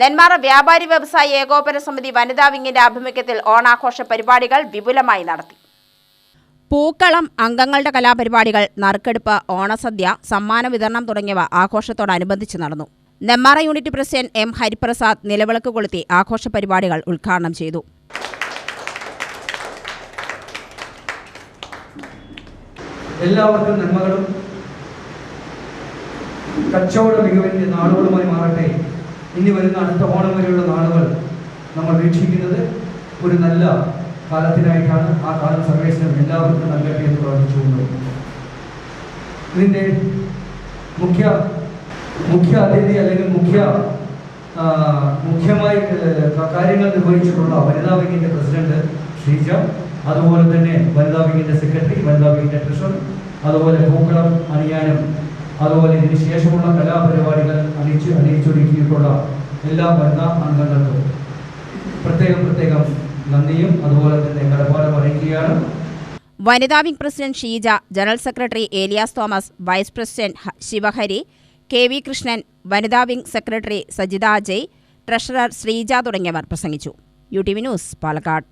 നെന്മാറ വ്യാപാരി വ്യവസായി ഏകോപന സമിതി വനിതാ വിങ്ങിന്റെ ആഭിമുഖ്യത്തിൽ ഓണാഘോഷ പരിപാടികൾ വിപുലമായി നടത്തി. പൂക്കളം അംഗങ്ങളുടെ കലാപരിപാടികൾ നറുക്കെടുപ്പ് ഓണസദ്യ സമ്മാന വിതരണം തുടങ്ങിയവ ആഘോഷത്തോടനുബന്ധിച്ച് നടന്നു. Nemmara unit president M Hariprasad നിലവിളക്ക് കൊളുത്തി ആഘോഷ പരിപാടികൾ ഉദ്ഘാടനം ചെയ്തു. എല്ലാവർക്കും നന്മകളും കച്ചവട മികവിന്റെ നാളുകളുമായി മാറട്ടെ. ഇനി വരുന്ന അടുത്ത ഓണം വരെയുള്ള നാളുകൾ നമ്മൾ വീക്ഷിക്കുന്നത് ഒരു നല്ല കാലത്തിനായിട്ടാണ് ആ കാലം സർവേശ്വരം എല്ലാവർക്കും നൽകട്ടെ എന്ന് പ്രാർത്ഥിച്ചുകൊണ്ട്. ഇതിന്റെ മുഖ്യ മുഖ്യ അതിഥി അല്ലെങ്കിൽ മുഖ്യ മുഖ്യമായി കാര്യങ്ങൾ നിർവഹിച്ചിട്ടുള്ള വനിതാ വിങ്ങിന്റെ പ്രസിഡന്റ് ശ്രീജ അതുപോലെ തന്നെ വനിതാ വിങ്ങിന്റെ സെക്രട്ടറി വനിതാ വിങ്ങിന്റെ ട്രഷറർ അതുപോലെ പൂക്കളം അണിയാനും അതുപോലെ ഇതിന് ശേഷമുള്ള കലാപരിപാടികൾ അണിയിച്ച് അണിയിച്ചൊരുക്കിയിട്ടുള്ള എല്ലാ ഭരണ അംഗങ്ങൾക്കും പ്രത്യേകം പ്രത്യേകം നന്ദിയും. അതുപോലെ തന്നെ കടപ്പാടും അറിയിക്കുകയാണ് വനിതാ wing president Sheeja general secretary Elias Thomas vice president Sivahari K V Krishnan വനിതാ wing secretary Sajitha Ajay treasurer Sreeja തുടങ്ങിയവർ പ്രസംഗിച്ചു. U T V news Palakkad.